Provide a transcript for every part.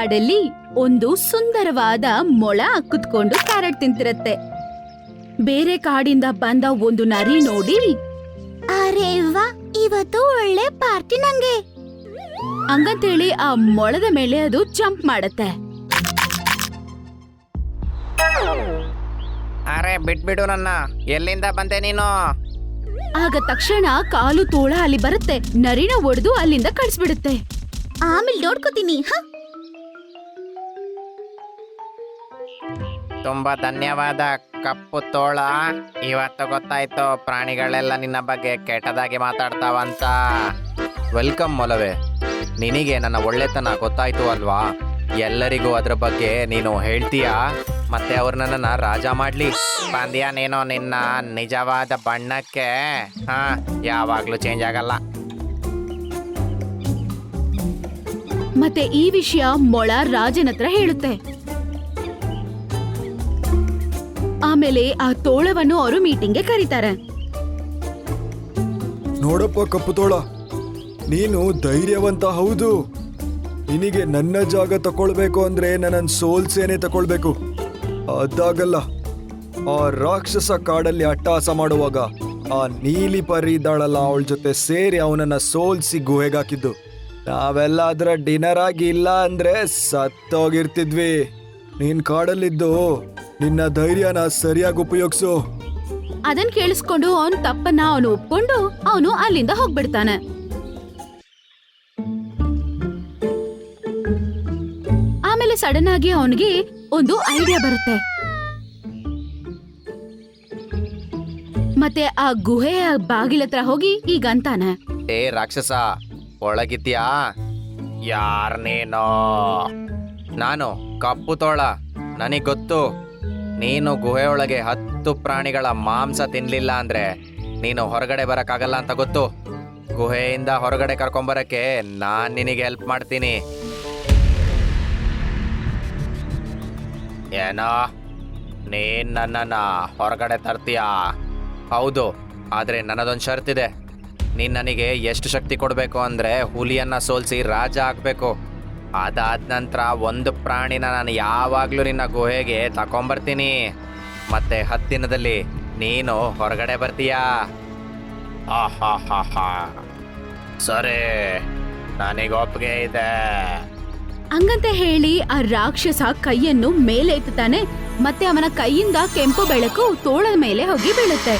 ಕಾಡಲ್ಲಿ ಒಂದು ಸುಂದರವಾದ ಮೊಳ ಕುತ್ಕೊಂಡು ಕ್ಯಾರೆಟ್ ತಿಂತಿರತ್ತೆ. ಬೇರೆ ಕಾಡಿಂದ ಬಂದ ಒಂದು ನರಿ ನೋಡಿ. ಅರೆ ವಾ ಇವತ್ತು ಒಳ್ಳೆ ಪಾರ್ಟಿ ನಂಗೆ. ಹಂಗಂತೇಳಿ ಆ ಮೊಳದ ಮೇಲೆ ಅದು ಜಂಪ್ ಮಾಡತ್ತೆ. ಅರೆ ಬಿಟ್ಬಿಡು ನನ್ನ. ಎಲ್ಲಿಂದ ಬಂದೆ ನೀನು? ಆಗ ತಕ್ಷಣ ಕಾಲು ತೋಳ ಅಲ್ಲಿ ಬರುತ್ತೆ. ನರಿನ ಒಡೆದು ಅಲ್ಲಿಂದ ಕಳಿಸ್ಬಿಡುತ್ತೆ. ಆಮೇಲೆ ನೋಡ್ಕೋತೀನಿ ಹ? ತುಂಬಾ ಧನ್ಯವಾದ ಕಪ್ಪು ತೋಳ. ಇವತ್ತು ಗೊತ್ತಾಯ್ತು ಪ್ರಾಣಿಗಳೆಲ್ಲ ನಿನ್ನ ಬಗ್ಗೆ ಕೆಟ್ಟದಾಗಿ ಮಾತಾಡ್ತಾವಂತ. ವೆಲ್ಕಮ್ ಮೊಲವೆ. ನಿನಗೆ ನನ್ನ ಒಳ್ಳೆತನ ಗೊತ್ತಾಯ್ತು ಅಲ್ವಾ? ಎಲ್ಲರಿಗೂ ಅದ್ರ ಬಗ್ಗೆ ನೀನು ಹೇಳ್ತೀಯಾ? ಮತ್ತೆ ಅವ್ರು ನನ್ನನ್ನ ರಾಜ ಮಾಡ್ಲಿ. ಪಂದ್ಯ ನೀನು ನಿನ್ನ ನಿಜವಾದ ಬಣ್ಣಕ್ಕೆ ಹಾ ಯಾವಾಗ್ಲೂ ಚೇಂಜ್ ಆಗಲ್ಲ. ಮತ್ತೆ ಈ ವಿಷಯ ಮೊಳ ರಾಜನತ್ರ ಹೇಳುತ್ತೆ. ಆಮೇಲೆ ಆ ತೋಳವನ್ನು ಅವರು ಮೀಟಿಂಗ್ಗೆ ಕರೀತಾರೆ. ನೋಡಪ್ಪ ಕಪ್ಪು ತೋಳ, ನೀನು ಧೈರ್ಯವಂತ ಹೌದು. ನಿನಗೆ ನನ್ನ ಜಾಗ ತಕೊಳ್ಬೇಕು ಅಂದ್ರೆ ನನ್ನ ಸೋಲ್ಸೇನೆ ತಕೊಳ್ಬೇಕು. ಅದಾಗಲ್ಲ ಆ ರಾಕ್ಷಸ ಕಾಡಲ್ಲಿ ಅಟ್ಟಹಾಸ ಮಾಡುವಾಗ ಆ ನೀಲಿ ಪರಿ ಇದ್ದಾಳಲ್ಲ ಅವಳ ಜೊತೆ ಸೇರಿ ಅವನನ್ನ ಸೋಲ್ಸಿ ಗುಹೆಗಾಕಿದ್ದು ನಾವೆಲ್ಲ ಅದರ ಡಿನ್ನರ್ ಆಗಿ ಇಲ್ಲ ಅಂದ್ರೆ ಸತ್ತೋಗಿರ್ತಿದ್ವಿ. ನೀನ್ ಕಾಡಲ್ಲಿದ್ದು ನಿನ್ನ ಧೈರ್ಯನ ಸರಿಯಾಗಿ ಉಪಯೋಗಿಸು. ಅದನ್ ಕೇಳಿಸ್ಕೊಂಡು ಅವನ್ ತಪ್ಪನ್ನ ಅವನು ಒಪ್ಕೊಂಡು ಅವನು ಅಲ್ಲಿಂದ ಹೋಗ್ಬಿಡ್ತಾನೆ. ಆಮೇಲೆ ಸಡನ್ ಆಗಿ ಅವನಿಗೆ ಒಂದು ಐಡಿಯಾ ಬರುತ್ತೆ. ಮತ್ತೆ ಆ ಗುಹೆಯ ಬಾಗಿಲ ಹತ್ರ ಹೋಗಿ ಈಗ ಅಂತಾನೆ. ಏ ರಾಕ್ಷಸ ಒಳಗಿದ್ಯಾ? ಯಾರ್ನೇನೋ? ನೀನು ನಾನು ಕಪ್ಪು ತೋಳ, ನನಗೆ ಗೊತ್ತು. ನೀನು ಗುಹೆಯೊಳಗೆ ಹತ್ತು ಪ್ರಾಣಿಗಳ ಮಾಂಸ ತಿನ್ನಲಿಲ್ಲ ಅಂದ್ರೆ ನೀನು ಹೊರಗಡೆ ಬರೋಕ್ಕಾಗಲ್ಲ ಅಂತ ಗೊತ್ತು. ಗುಹೆಯಿಂದ ಹೊರಗಡೆ ಕರ್ಕೊಂಬರಕ್ಕೆ ನಾನು ನಿನಗೆ ಹೆಲ್ಪ್ ಮಾಡ್ತೀನಿ. ಏನೋ? ನೀನು ನನ್ನನ್ನ ಹೊರಗಡೆ ತರ್ತೀಯಾ? ಹೌದು, ಆದರೆ ನನ್ನದೊಂದು ಷರ್ತಿದೆ. ನೀನು ನನಗೆ ಎಷ್ಟು ಶಕ್ತಿ ಕೊಡಬೇಕು ಅಂದ್ರೆ ಹುಲಿಯನ್ನ ಸೋಲಿಸಿ ರಾಜ ಆಗ್ಬೇಕು. ಅದಾದ ನಂತರ ಒಂದು ಪ್ರಾಣಿನ ನಾನು ಯಾವಾಗಲೂ ನಿನ್ನ ಗುಹೆಗೆ ತಕೊಂಬರ್ತೀನಿ. ಮತ್ತೆ ಹತ್ತು ದಿನದಲ್ಲಿ ನೀನು ಹೊರಗಡೆ ಬರ್ತೀಯಾ. ಸರಿ ನನಗೆ ಒಪ್ಪಿಗೆ ಇದೆ. ಹಂಗಂತ ಹೇಳಿ ಆ ರಾಕ್ಷಸ ಕೈಯನ್ನು ಮೇಲೆ ಎತ್ತುತ್ತಾನೆ ಮತ್ತೆ ಅವನ ಕೈಯಿಂದ ಕೆಂಪು ಬೆಳಕು ತೋಳದ ಮೇಲೆ ಹೋಗಿ ಬೀಳುತ್ತೆ.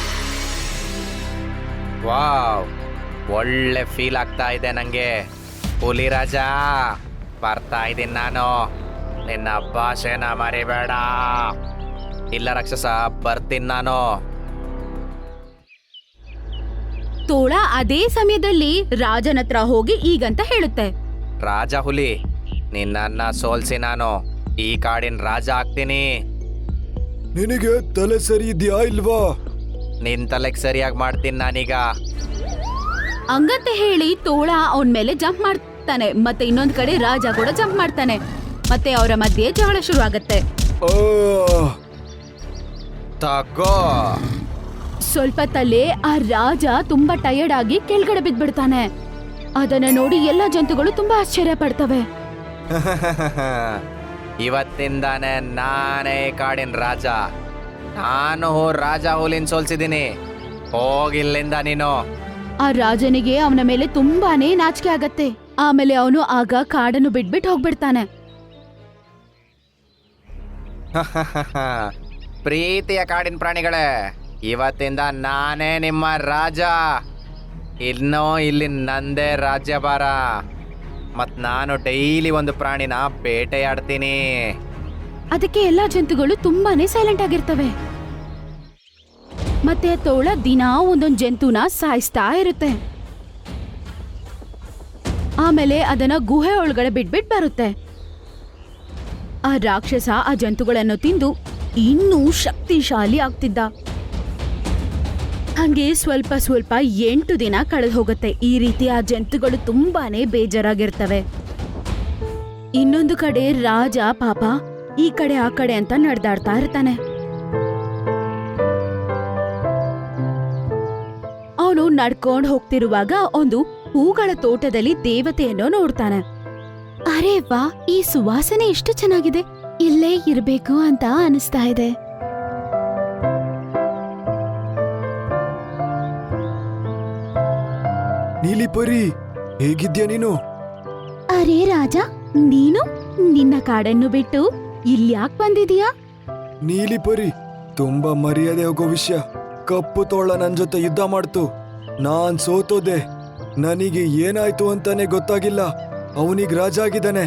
ವಾವ್ ಒಳ್ಳೆ ಫೀಲ್ ಆಗ್ತಾ ಇದೆ ನಂಗೆ. ಹುಲಿ ರಾಜ. ಬರ್ತಾ ಇದ್ದೀನಿ ನಾನು. ನಿನ್ನ ಭಾಷೆನ ಮರಿಬೇಡ. ಇಲ್ಲ ರಾಕ್ಷಸ ಬರ್ತೀನಿ ನಾನು. ತೋಳ ಅದೇ ಸಮಯದಲ್ಲಿ ರಾಜನ ಹತ್ರ ಹೋಗಿ ಈಗಂತ ಹೇಳುತ್ತೆ. ರಾಜ ಹುಲಿ ನಿನ್ನನ್ನ ಸೋಲ್ಸಿ ನಾನು. ಈ ಕಾಡಿನ ರಾಜ ಆಗ್ತೀನಿ. ನಿನಗೆ ತಲೆ ಸರಿ ಇದೆಯಾ ಇಲ್ವಾ? ನಿನ್ ತಲೆಗೆ ಸರಿಯಾಗಿ ಮಾಡ್ತೀನಿ ನಾನೀಗ. ಹಂಗಂತ ಹೇಳಿ ತೋಳ ಅವನ್ ಮೇಲೆ ಜಂಪ್ ಮಾಡ್ತಾನೆ. ಮತ್ತೆ ಇನ್ನೊಂದ್ ಕಡೆ ರಾಜ ಕೂಡ ಜಂಪ್ ಮಾಡ್ತಾನೆ. ಮತ್ತೆ ಅವರ ಮಧ್ಯೆ ಜಗಳ ಶುರು ಆಗತ್ತೆ ತಗೋ. ಸ್ವಲ್ಪ ತಲೆ ಆ ರಾಜ ತುಂಬಾ ಟಯರ್ಡ್ ಆಗಿ ಕೆಳಗಡೆ ಬಿದ್ಬಿಡ್ತಾನೆ ಅದನ್ನ ನೋಡಿ ಎಲ್ಲಾ ಜಂತುಗಳು ತುಂಬಾ ಆಶ್ಚರ್ಯ ಪಡ್ತವೆ. ಇವತ್ತಿಂದಾನೆ ನಾನೇ ಕಾಡಿನ ರಾಜ. ನಾನು ರಾಜ ಹುಲಿನ್ ಸೋಲ್ಸಿದ್ದೀನಿ. ಹೋಗಿಲ್ಲಿಂದ ನೀನು. ಆ ರಾಜನಿಗೆ ಅವನ ಮೇಲೆ ತುಂಬಾನೇ ನಾಚಿಕೆ ಆಗತ್ತೆ. ಆಮೇಲೆ ಅವನು ಆಗ ಕಾಡನ್ನು ಬಿಟ್ಬಿಟ್ಟು ಹೋಗ್ಬಿಡ್ತಾನೆ. ಪ್ರೀತಿಯ ಕಾಡಿನ ಪ್ರಾಣಿಗಳೇ ಇವತ್ತಿಂದ ನಾನೇ ನಿಮ್ಮ ರಾಜ. ಇನ್ನೋ ಇಲ್ಲಿ ನಂದೇ ರಾಜ್ಯಭಾರ. ಮತ್ ನಾನು ಡೈಲಿ ಒಂದು ಪ್ರಾಣಿನ ಬೇಟೆಯಾಡ್ತೀನಿ. ಅದಕ್ಕೆ ಎಲ್ಲಾ ಜಂತುಗಳು ತುಂಬಾನೇ ಸೈಲೆಂಟ್ ಆಗಿರ್ತವೆ. ಮತ್ತೆ ತೋಳ ದಿನಾ ಒಂದೊಂದು ಜಂತುನ ಸಾಯಿಸ್ತಾ ಇರುತ್ತೆ. ಆಮೇಲೆ ಅದನ್ನ ಗುಹೆ ಒಳಗಡೆ ಬಿಟ್ಬಿಟ್ ಬರುತ್ತೆ. ಆ ರಾಕ್ಷಸ ಆ ಜಂತುಗಳನ್ನು ತಿಂದು ಇನ್ನೂ ಶಕ್ತಿಶಾಲಿ ಆಗ್ತಿದ್ದ. ಹಂಗೆ ಸ್ವಲ್ಪ ಸ್ವಲ್ಪ ಎಂಟು ದಿನ ಕಳೆದು ಹೋಗುತ್ತೆ. ಈ ರೀತಿ ಆ ಜಂತುಗಳು ತುಂಬಾನೇ ಬೇಜಾರಾಗಿರ್ತವೆ. ಇನ್ನೊಂದು ಕಡೆ ರಾಜ ಪಾಪ ಈ ಕಡೆ ಆ ಕಡೆ ಅಂತ ನಡೆದಾಡ್ತಾ ಇರ್ತಾನೆ. ಅವನು ನಡ್ಕೊಂಡು ಹೋಗ್ತಿರುವಾಗ ಒಂದು ಹೂಗಳ ತೋಟದಲ್ಲಿ ದೇವತೆಯನ್ನು ನೋಡ್ತಾನೆ. ಅರೆ ವಾ ಈ ಸುವಾಸನೆ ಎಷ್ಟು ಚೆನ್ನಾಗಿದೆ. ಇಲ್ಲೇ ಇರಬೇಕು ಅಂತ ಅನಿಸ್ತಾ ಇದೆ. ನೀಲಿ ಪರಿ ಹೇಗಿದ್ಯಾ ನೀನು? ಅರೆ ರಾಜ ನೀನು? ನಿನ್ನ ಕಾಡನ್ನು ಬಿಟ್ಟು ಇಲ್ಯಾಕ್ ಬಂದಿದೀಯಾ? ನೀಲಿ ಪರಿ ತುಂಬಾ ಮರ್ಯಾದೆ ಹೋಗೋ ವಿಷಯ. ಕಪ್ಪು ತೋಳ ನನ್ ಜೊತೆ ಯುದ್ಧ ಮಾಡ್ತು. ನಾನ್ ಸೋತೋದೆ. ನನಗೆ ಏನಾಯ್ತು ಅಂತಾನೆ ಗೊತ್ತಾಗಿಲ್ಲ. ಅವನಿಗ್ ರಾಜ ಆಗಿದ್ದಾನೆ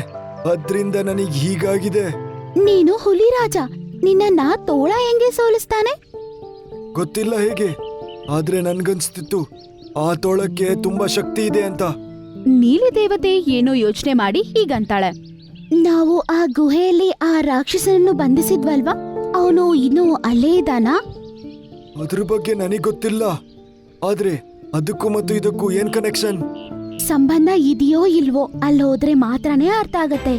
ಅದ್ರಿಂದ ನನಗ್ ಹೀಗಾಗಿದೆ. ನೀನು ಹುಲಿ ರಾಜ. ನಿನ್ನ ತೋಳ ಹೆಂಗೆ ಸೋಲಿಸ್ತಾನೆ? ಗೊತ್ತಿಲ್ಲ ಹೇಗೆ. ಆದ್ರೆ ನನ್ಗನ್ಸ್ತಿತ್ತು. ಆ ತೋಳಕ್ಕೆ ತುಂಬಾ ಶಕ್ತಿ ಇದೆ ಅಂತ. ನೀಲಿ ದೇವತೆ ಏನೋ ಯೋಚನೆ ಮಾಡಿ ಹೀಗಂತಾಳೆ. ನಾವು ಆ ಗುಹೆಯಲ್ಲಿ ಆ ರಾಕ್ಷಸನನ್ನು ಬಂಧಿಸಿದ್ವಲ್ವಾ? ಅವನು ಇನ್ನೂ ಅಲ್ಲೇ ಇದ್ದಾನಾ? ಅದ್ರ ಬಗ್ಗೆ ನನಗ್ ಗೊತ್ತಿಲ್ಲ. ಆದ್ರೆ ಅದಕ್ಕೂ ಮತ್ತು ಇದಕ್ಕೂ ಏನ್ ಕನೆಕ್ಷನ್ ಸಂಬಂಧ ಇದೆಯೋ ಇಲ್ವೋ ಅಲ್ಲಿ ಹೋದ್ರೆ ಮಾತ್ರನೇ ಅರ್ಥ ಆಗತ್ತೆ.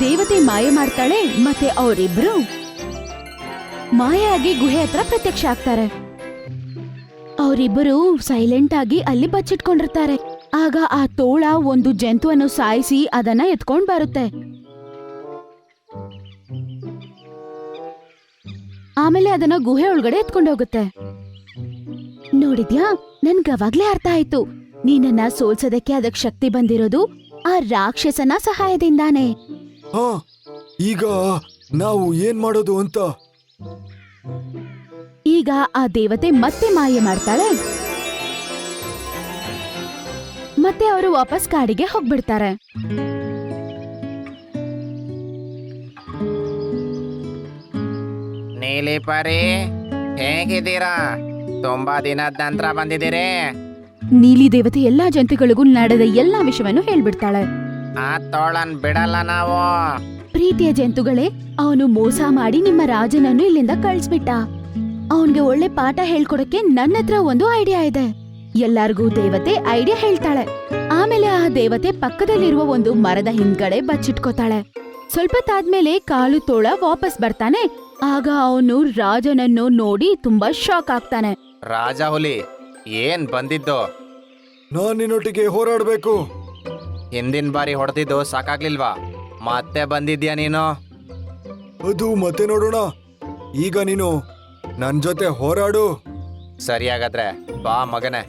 ದೇವತೆ ಮಾಯೆ ಮಾಡ್ತಾಳೆ ಮತ್ತೆ ಅವರಿಬ್ರು ಮಾಯಾಗಿ ಗುಹೆ ಹತ್ರ ಪ್ರತ್ಯಕ್ಷ ಆಗ್ತಾರೆ. ಅವರಿಬ್ಬರು ಸೈಲೆಂಟ್ ಆಗಿ ಅಲ್ಲಿ ಬಚ್ಚಿಟ್ಕೊಂಡಿರ್ತಾರೆ. ಆಗ ಆ ತೋಳ ಒಂದು ಜಂತುವನ್ನು ಸಾಯಿಸಿ ಅದನ್ನ ಎತ್ಕೊಂಡ್ ಬರುತ್ತೆ. ಆಮೇಲೆ ಅದನ್ನ ಗುಹೆ ಒಳಗಡೆ ಎತ್ಕೊಂಡು ಹೋಗುತ್ತೆ. ನೋಡಿದ್ಯಾ? ನನ್ಗವಾಗ್ಲೇ ಅರ್ಥ ಆಯ್ತು. ನೀನನ್ನ ಸೋಲ್ಸೋದಕ್ಕೆ ಅದಕ್ ಶಕ್ತಿ ಬಂದಿರೋದು ಆ ರಾಕ್ಷಸನ ಸಹಾಯದಿಂದಾನೆ. ಹಾ ಈಗ ನಾವು ಏನ್ ಮಾಡೋದು ಅಂತ? ಈಗ ಆ ದೇವತೆ ಮತ್ತೆ ಮಾಯೆ ಮಾಡ್ತಾಳೆ. ಮತ್ತೆ ಅವರು ವಾಪಸ್ ಕಾಡಿಗೆ ಹೋಗ್ಬಿಡ್ತಾರೆ. ನೀಲಿ ಪರಿ. ಹೇಗಿದ್ದೀರಾ? ತುಂಬಾ ದಿನದ ನಂತರ ಬಂದಿದ್ದೀರಿ. ನೀಲಿ ದೇವತೆ ಎಲ್ಲಾ ಜಂತುಗಳಿಗೂ ನಡೆದ ಎಲ್ಲಾ ವಿಷಯವನ್ನು ಹೇಳ್ಬಿಡ್ತಾಳೆ. ಆ ತೋಳನ್ ಬಿಡಲ್ಲ ನಾವು. ಪ್ರೀತಿಯ ಜಂತುಗಳೇ ಅವನು ಮೋಸ ಮಾಡಿ ನಿಮ್ಮ ರಾಜನನ್ನು ಇಲ್ಲಿಂದ ಕಳಿಸ್ಬಿಟ್ಟ. ಅವನ್ಗೆ ಒಳ್ಳೆ ಪಾಠ ಹೇಳ್ಕೊಡಕ್ಕೆ ನನ್ನ ಹತ್ರ ಒಂದು ಐಡಿಯಾ ಇದೆ. ಎಲ್ಲಾರ್ಗೂ ದೇವತೆ ಐಡಿಯಾ ಹೇಳ್ತಾಳೆ. ಆಮೇಲೆ ಆ ದೇವತೆ ಪಕ್ಕದಲ್ಲಿರುವ ಒಂದು ಮರದ ಹಿಂದ್ಗಡೆ ಬಚ್ಚಿಟ್ಕೋತಾಳೆ. ಸ್ವಲ್ಪ ತಾದ್ಮೇಲೆ ಕಾಲು ತೋಳ ವಾಪಸ್ ಬರ್ತಾನೆ. ಆಗ ಅವನು ರಾಜನನ್ನು ನೋಡಿ ತುಂಬಾ ಶಾಕ್ ಆಗ್ತಾನೆ. ರಾಜ ಹುಲಿ ಏನ್ ಬಂದಿದ್ದು? ನಾನ್ ನಿನ್ನೊಟ್ಟಿಗೆ ಹೋರಾಡ್ಬೇಕು. ಹಿಂದಿನ ಬಾರಿ ಹೊಡೆದಿದ್ದು ಸಾಕಾಗ್ಲಿಲ್ವಾ? ಮತ್ತೆ ಬಂದಿದ್ಯಾ ನೀನು? ಅದು ಮತ್ತೆ ನೋಡೋಣ. ಈಗ ನೀನು ನನ್ ಜೊತೆ ಹೋರಾಡು. ಸರಿಯಾಗಾದ್ರೆ ಬಾ ಮಗನೇ.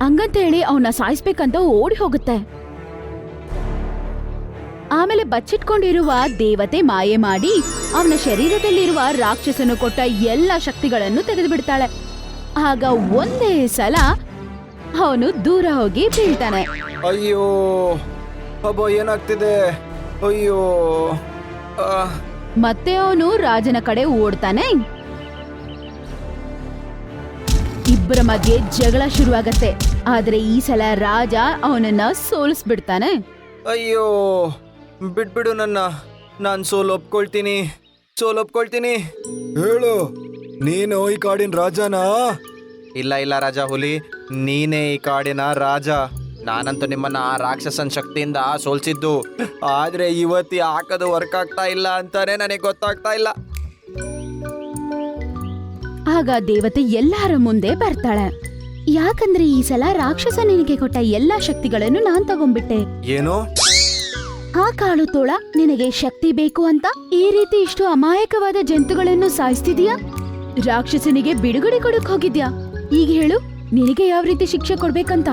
ಹಂಗಂತೇಳಿ ಅವನ ಸಾಯಿಸ್ಬೇಕಂತ ಓಡಿ ಹೋಗುತ್ತೆ. ಆಮೇಲೆ ಬಚ್ಚಿಟ್ಕೊಂಡಿರುವ ದೇವತೆ ಮಾಯೆ ಮಾಡಿ ಅವನ ಶರೀರದಲ್ಲಿರುವ ರಾಕ್ಷಸನು ಕೊಟ್ಟ ಎಲ್ಲ ಶಕ್ತಿಗಳನ್ನು ತೆಗೆದುಬಿಡ್ತಾಳೆ. ಆಗ ಒಂದೇ ಸಲ ಅವನು ದೂರ ಹೋಗಿ ಬೀಳ್ತಾನೆ. ಅಯ್ಯೋ ಅಬ್ಬ ಏನಾಗ್ತಿದೆ? ಅಯ್ಯೋ ಮತ್ತೆ ಅವನು ರಾಜನ ಕಡೆ ಓಡ್ತಾನೆ. ಇಬ್ಬರ ಮಧ್ಯೆ ಜಗಳ ಶುರುವಾಗತ್ತೆ. ಆದ್ರೆ ಈ ಸಲ ರಾಜ ಅವನನ್ನ ಸೋಲಿಸ್ಬಿಡ್ತಾನೆ. ಅಯ್ಯೋ ಬಿಟ್ಬಿಡು ನನ್ನ. ನಾನು ಸೋಲ್ ಒಪ್ಕೊಳ್ತೀನಿ. ಸೋಲ್ ಒಪ್ಕೊಳ್ತೀನಿ. ಹೇಳು. ನೀನು ಈ ಕಾಡಿನ ರಾಜನಾ? ಇಲ್ಲ ಇಲ್ಲ ರಾಜ ಹುಲಿ. ನೀನೇ ಈ ಕಾಡಿನ ರಾಜ. ನಾನಂತೂ ನಿಮ್ಮನ್ನ ಆ ರಾಕ್ಷಸನ ಶಕ್ತಿಯಿಂದ ಸೋಲ್ಸಿದ್ದು. ಆದ್ರೆ ಇವತ್ತಿ ಹಾಕೋದು ವರ್ಕ್ ಆಗ್ತಾ ಇಲ್ಲ ಅಂತಾನೆ ನನಗೆ ಗೊತ್ತಾಗ್ತಾ ಇಲ್ಲ. ಆಗ ದೇವತೆ ಎಲ್ಲರ ಮುಂದೆ ಬರ್ತಾಳೆ. ಯಾಕಂದ್ರೆ ಈ ಸಲ ರಾಕ್ಷಸ ನಿನಗೆ ಕೊಟ್ಟ ಎಲ್ಲಾ ಶಕ್ತಿಗಳನ್ನು ನಾನ್ ತಗೊಂಡ್ಬಿಟ್ಟೆ. ಏನು? ಆ ಕಾಳು ತೋಳ ನಿನಗೆ ಶಕ್ತಿ ಬೇಕು ಅಂತ ಈ ರೀತಿ ಇಷ್ಟು ಅಮಾಯಕವಾದ ಜಂತುಗಳನ್ನು ಸಾಯಿಸ್ತಿದ್ಯಾ? ರಾಕ್ಷಸನಿಗೆ ಬಿಡುಗಡೆ ಕೊಡಕ್ ಹೋಗಿದ್ಯಾ? ಈಗ ಹೇಳು ನಿನಗೆ ಯಾವ ರೀತಿ ಶಿಕ್ಷೆ ಕೊಡ್ಬೇಕಂತ?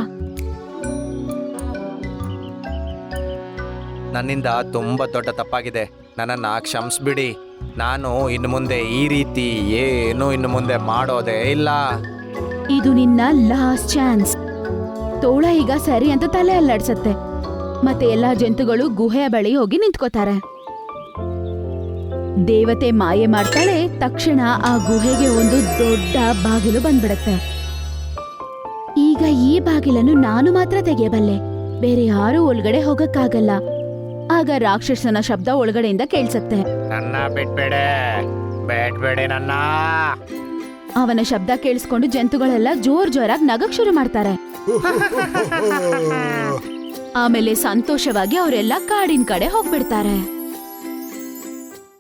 ನನ್ನಿಂದ ತುಂಬಾ ದೊಡ್ಡ ತಪ್ಪಾಗಿದೆ. ನನ್ನನ್ನ ಕ್ಷಮಿಸ್ಬಿಡಿ. ನಾನು ಇನ್ನು ಮುಂದೆ ಈ ರೀತಿ ಏನು ಇನ್ನು ಮುಂದೆ ಮಾಡೋದೇ ಇಲ್ಲ. ಇದು ನಿನ್ನ ಲಾಸ್ಟ್ ಚಾನ್ಸ್ ತೋಳ ಈಗ ಸರಿ ಅಂತ ತಲೆ ಅಲ್ಲಾಡ್ಸತ್ತೆ. ಮತ್ತೆ ಎಲ್ಲಾ ಜಂತುಗಳು ಗುಹೆಯ ಬಳಿ ಹೋಗಿ ನಿಂತ್ಕೋತಾರೆ. ದೇವತೆ ಮಾಯೆ ಮಾಡ್ತಾಳೆ ತಕ್ಷಣ ಆ ಗುಹೆಗೆ ಒಂದು ದೊಡ್ಡ ಬಾಗಿಲು ಬಂದ್ಬಿಡತ್ತೆ. ಈಗ ಈ ಬಾಗಿಲನ್ನು ನಾನು ಮಾತ್ರ ತೆಗೆಯಬಲ್ಲೆ ಬೇರೆ ಯಾರು ಒಳಗಡೆ ಹೋಗಕ್ಕಾಗಲ್ಲ. ಆಗ ರಾಕ್ಷಸನ ಶಬ್ದ ಒಳಗಡೆಯಿಂದ ಕೇಳ್ಸತ್ತೆ. ನನ್ನ ಬಿಟ್ಬೇಡೆ ಬೇಡ್ಬೇಡಿ ನನ್ನ. ಅವನ ಶಬ್ದ ಕೇಳಿಸ್ಕೊಂಡು ಜಂತುಗಳೆಲ್ಲ ಜೋರ್ ಜೋರಾಗಿ ನಗಕ್ ಶುರು ಮಾಡ್ತಾರೆ. ಆಮೇಲೆ ಸಂತೋಷವಾಗಿ ಅವರೆಲ್ಲ ಕಾಡಿನ ಕಡೆ ಹೋಗ್ಬಿಡ್ತಾರೆ.